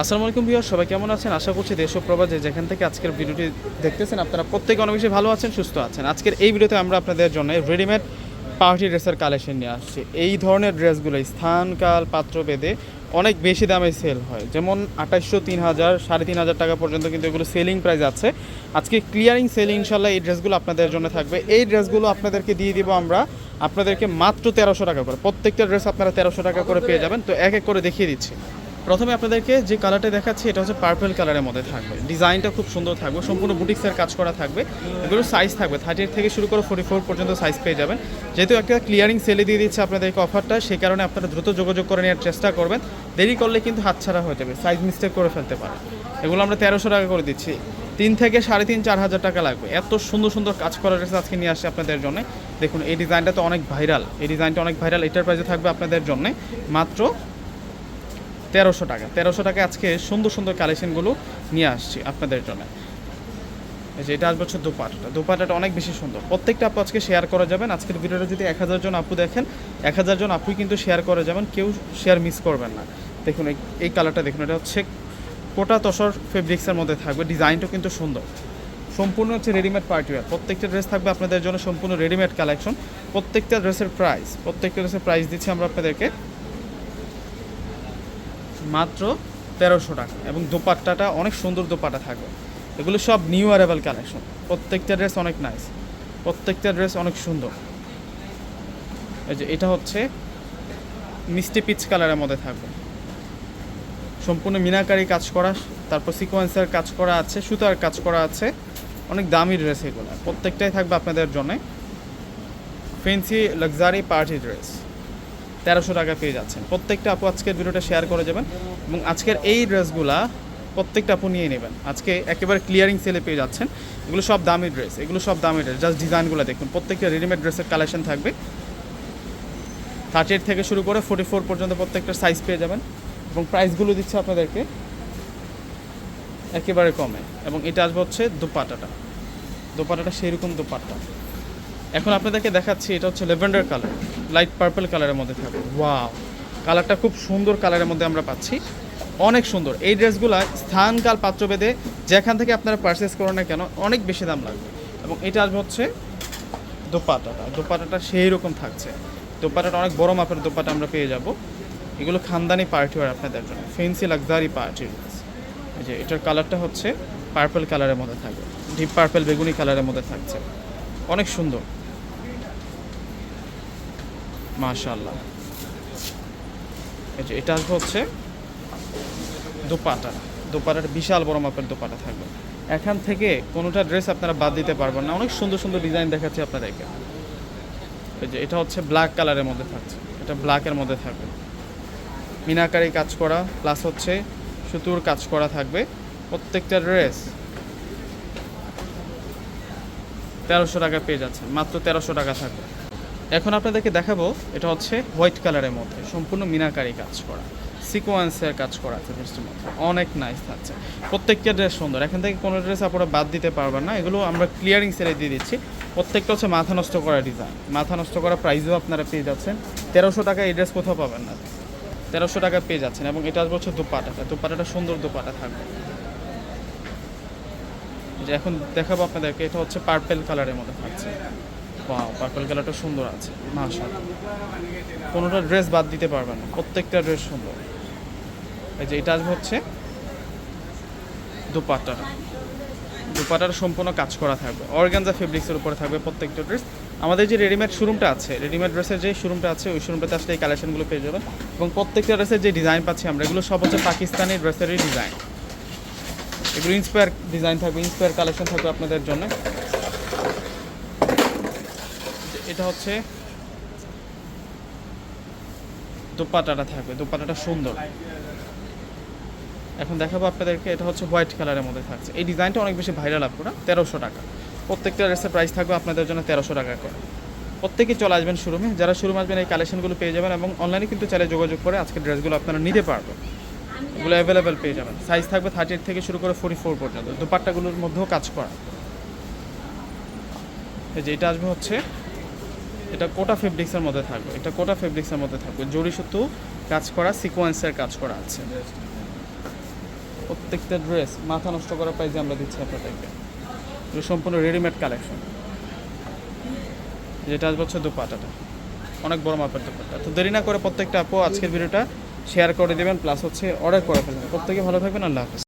আসসালামু আলাইকুম ভিউয়ার সবাই কেমন আছেন? আশা করছি দেশ প্রবাসে যেখান থেকে আজকের ভিডিওটি দেখতেছেন, আপনারা প্রত্যেকে অনেক বেশি ভালো আছেন, সুস্থ আছেন। আজকের এই ভিডিওতে আমরা আপনাদের জন্য রেডিমেড পার্টি ড্রেসের কালেকশন নিয়ে আসছি। এই ধরনের ড্রেসগুলো স্থান কাল পাত্র বেদে অনেক বেশি দামে সেল হয়। যেমন আঠাশশো তিন হাজার, সাড়ে তিন হাজার টাকা পর্যন্ত কিন্তু এগুলো সেলিং প্রাইস আছে। আজকে ক্লিয়ারিং সেল ইনশাল্লাহ এই ড্রেসগুলো আপনাদের জন্য থাকবে। এই ড্রেসগুলো আপনাদেরকে দিয়ে দিব আমরা আপনাদেরকে মাত্র তেরোশো টাকা করে। প্রত্যেকটা ড্রেস আপনারা তেরোশো টাকা করে পেয়ে যাবেন। তো এক এক করে দেখিয়ে দিচ্ছি। প্রথমে আপনাদেরকে যে কালারটা দেখাচ্ছি, এটা হচ্ছে পার্পল কালারের মধ্যে থাকবে। ডিজাইনটা খুব সুন্দর থাকবে, সম্পূর্ণ বুটিক্সের কাজ করা থাকবে। এগুলো সাইজ থাকবে থার্টি থেকে শুরু করে ফোর্টি ফোর পর্যন্ত সাইজ পেয়ে যাবেন। যেহেতু একটা ক্লিয়ারিং সেলে দিয়ে দিচ্ছে আপনাদেরকে অফারটা সেই কারণে আপনারা দ্রুত যোগাযোগ করে নেওয়ার চেষ্টা করবেন। দেরি করলে কিন্তু হাতছাড়া হয়ে যাবে সাইজ মিস্টেক করে ফেলতে পারে এগুলো আমরা তেরোশো টাকা করে দিচ্ছি। তিন থেকে সাড়ে তিন, চার হাজার টাকা লাগবে। এত সুন্দর সুন্দর কাজ করা ড্রেস আজকে নিয়ে আসছে আপনাদের জন্য। দেখুন, এই ডিজাইনটা তো অনেক ভাইরাল এই ডিজাইনটা অনেক ভাইরাল এটার প্রাইসে থাকবে আপনাদের জন্য। মাত্র তেরোশো টাকা। তেরোশো টাকা আজকে সুন্দর সুন্দর কালেকশনগুলো নিয়ে আসছি আপনাদের জন্য। এই যে এটা আসবে হচ্ছে দুপাটাটা। দুপাটাটা অনেক বেশি সুন্দর। প্রত্যেকটা আপু আজকে শেয়ার করা যাবেন। আজকের ভিডিওটা যদি এক হাজার জন আপু দেখেন, এক হাজার জন আপুই কিন্তু শেয়ার করে যাবেন। কেউ শেয়ার মিস করবেন না। দেখুন, এই- কালারটা দেখুন। এটা হচ্ছে কোটা তসর ফেব্রিক্সের মধ্যে থাকবে। ডিজাইনটাও কিন্তু সুন্দর। সম্পূর্ণ হচ্ছে রেডিমেড পার্টিওয়ার প্রত্যেকটা ড্রেস থাকবে আপনাদের জন্য সম্পূর্ণ রেডিমেড কালেকশন প্রত্যেকটা ড্রেসের প্রাইস প্রত্যেকটা ড্রেসের প্রাইস দিচ্ছি আমরা আপনাদেরকে। মাত্র তেরোশো টাকা এবং দোপাট্টাটা অনেক সুন্দর দোপাট্টা থাকবে এগুলো সব নিউ অ্যারাইভাল কালেকশন প্রত্যেকটা ড্রেস অনেক নাইস প্রত্যেকটা ড্রেস অনেক সুন্দর। এই যে এটা হচ্ছে মিষ্টি পিচ কালারের মধ্যে থাকবে। সম্পূর্ণ মিনাকারি কাজ করা, তারপর সিকোয়েন্সের কাজ করা আছে, সুতার কাজ করা আছে। অনেক দামি ড্রেস এগুলো। প্রত্যেকটাই থাকবে আপনাদের জন্য। ফেন্সি লাক্সারি পার্টি ড্রেস তেরোশো টাকা পেয়ে যাচ্ছেন। প্রত্যেকটা আপু আজকের ভিডিওটা শেয়ার করে যাবেন এবং আজকের এই ড্রেসগুলা প্রত্যেকটা আপু নিয়ে নেবেন। আজকে একেবারে ক্লিয়ারিং সেলে পেয়ে যাচ্ছেন। এগুলো সব দামি ড্রেস এগুলো সব দামি ড্রেস জাস্ট ডিজাইনগুলো দেখুন। প্রত্যেকটা রেডিমেড ড্রেসের কালেকশন থাকবে। থার্টি থেকে শুরু করে ফোর্টি ফোর পর্যন্ত প্রত্যেকটা সাইজ পেয়ে যাবেন। এবং প্রাইসগুলো দিচ্ছে আপনাদেরকে একেবারে কমে। এবং এটা আসবে হচ্ছে দুপাটাটা দুপাটাটা সেইরকম দুপাট্টা। এখন আপনাদেরকে দেখাচ্ছি, এটা হচ্ছে লেভেন্ডার কালার লাইট পার্পল কালারের মধ্যে থাকবে। ওয়াও কালারটা খুব সুন্দর কালারের মধ্যে আমরা পাচ্ছি। অনেক সুন্দর। এই ড্রেসগুলো স্থান কাল পাত্রভেদে যেখান থেকে আপনারা পারচেস করেন না কেন, অনেক বেশি দাম লাগবে। এবং এটা আসবে হচ্ছে দোপাটাটা দোপাটাটা সেই রকম থাকছে। দোপাটাটা অনেক বড় মাপের দোপাটা আমরা পেয়ে যাব। এগুলো খানদানি পার্টি ওয়ার আপনাদের জন্য। ফেন্সি লাক্সারি পার্টি যে, এটার কালারটা হচ্ছে পার্পল কালারের মধ্যে থাকবে। ডিপ পার্পল বেগুনি কালারের মধ্যে থাকছে। অনেক সুন্দর। মাশাল্লাহ এই যে এটা আসবে হচ্ছে দোপাটা। দোপাটার বিশাল বড় মাপের দোপাটা থাকবে। এখান থেকে কোনোটা ড্রেস আপনারা বাদ দিতে পারবেন না। অনেক সুন্দর সুন্দর ডিজাইন দেখাচ্ছি আপনাদেরকে। এই যে এটা হচ্ছে ব্ল্যাক কালারের মধ্যে থাকছে। এটা ব্ল্যাকের মধ্যে থাকবে। মিনাকারি কাজ করা প্লাস হচ্ছে সুতুর কাজ করা থাকবে। প্রত্যেকটা ড্রেস তেরোশো টাকা পেয়ে যাচ্ছেন। মাত্র তেরোশো টাকা থাকবে। এখন আপনাদেরকে দেখাবো, এটা হচ্ছে হোয়াইট কালারের মধ্যে সম্পূর্ণ মিনাকারি কাজ করা, সিকোয়েন্সের কাজ করা আছে ড্রেসটির মধ্যে। অনেক নাইস থাকছে। প্রত্যেকটা ড্রেস সুন্দর। এখান থেকে কোনো ড্রেস আপনারা বাদ দিতে পারবেন না। এগুলো আমরা ক্লিয়ারিং সেলে দিয়ে দিচ্ছি। প্রত্যেকটা হচ্ছে মাথা নষ্ট করা ডিজাইন মাথা নষ্ট করা প্রাইসও আপনারা পেয়ে যাচ্ছেন। তেরোশো টাকা এই ড্রেস কোথাও পাবেন না। তেরোশো টাকা পেয়ে যাচ্ছেন এবং এটা আসবে হচ্ছে দুপাটাটা। দুপাটাটা সুন্দর দুপাটা থাকবে। যে এখন দেখাবো আপনাদেরকে, এটা হচ্ছে পার্পেল কালারের মধ্যে থাকছে। বাহ পার্পেল কালারটা সুন্দর আছে, মাশাআল্লাহ। কোনোটা ড্রেস বাদ দিতে পারবেন না, প্রত্যেকটা ড্রেস সুন্দর। এই যে এটা হচ্ছে দুপাট্টাটা দুপাটার সম্পূর্ণ কাজ করা থাকবে। অর্গানজা ফেব্রিক্সের উপরে থাকবে প্রত্যেকটা ড্রেস আমাদের যে রেডিমেড শোরুমটা আছে রেডিমেড ড্রেসের যে শোরুমটা আছে, ওই শোরুমটাতে আসলে এই কালেকশনগুলো পেয়ে যাবেন। এবং প্রত্যেকটা ড্রেসের যে ডিজাইন পাচ্ছি আমরা, এগুলো সব হচ্ছে পাকিস্তানি ড্রেসেরই ডিজাইন এগুলো ইন্সপায়ার ডিজাইন থাকবে ইন্সপায়ার কালেকশন থাকবে আপনাদের জন্য। এটা হচ্ছে দোপাটাটা থাকবে, দোপাটাটা সুন্দর। এখন দেখাবো আপনাদেরকে, এটা হচ্ছে হোয়াইট কালারের মধ্যে থাকছে। এই ডিজাইনটা অনেক বেশি ভাইরাল আপ আপনারা তেরোশো টাকা। প্রত্যেকটা ড্রেসের প্রাইস থাকবে আপনাদের জন্য তেরোশো টাকা করে। প্রত্যেকে চলে আসবেন শোরুমে। যারা শোরুমে আসবেন, এই কালেকশনগুলো পেয়ে যাবেন এবং অনলাইনে কিন্তু চাইলে যোগাযোগ করে আজকে ড্রেসগুলো আপনারা নিতে পারবেন। এগুলো অ্যাভেলেবেল পেয়ে যাবেন। সাইজ থাকবে থার্টি থেকে শুরু করে ফোর্টি ফোর পর্যন্ত। দুপাট্টাগুলোর মধ্যেও কাজ করা। এই যে এটা আসবে হচ্ছে এটা কোটা ফেব্রিক্সের মধ্যে থাকবে। এটা কোটা ফেব্রিক্সের মধ্যে থাকবে। জরি সুতো কাজ করা সিকোয়েন্সের কাজ করা আছে। প্রত্যেকটা ড্রেস মাথা নষ্ট করার প্রাইজে আমরা দিচ্ছি আপনাদেরকে। সম্পূর্ণ রেডিমেড কালেকশন যেটা আসবে হচ্ছে দুপাটাটা। অনেক বড় মাপের দুপাটা। তো দেরি না করে প্রত্যেকটা আপু আজকের ভিডিওটা শেয়ার করে দেবেন প্লাস হচ্ছে অর্ডার করে ফেলবেন। প্রত্যেকে ভালো থাকবেন, আল্লাহ হাফেজ।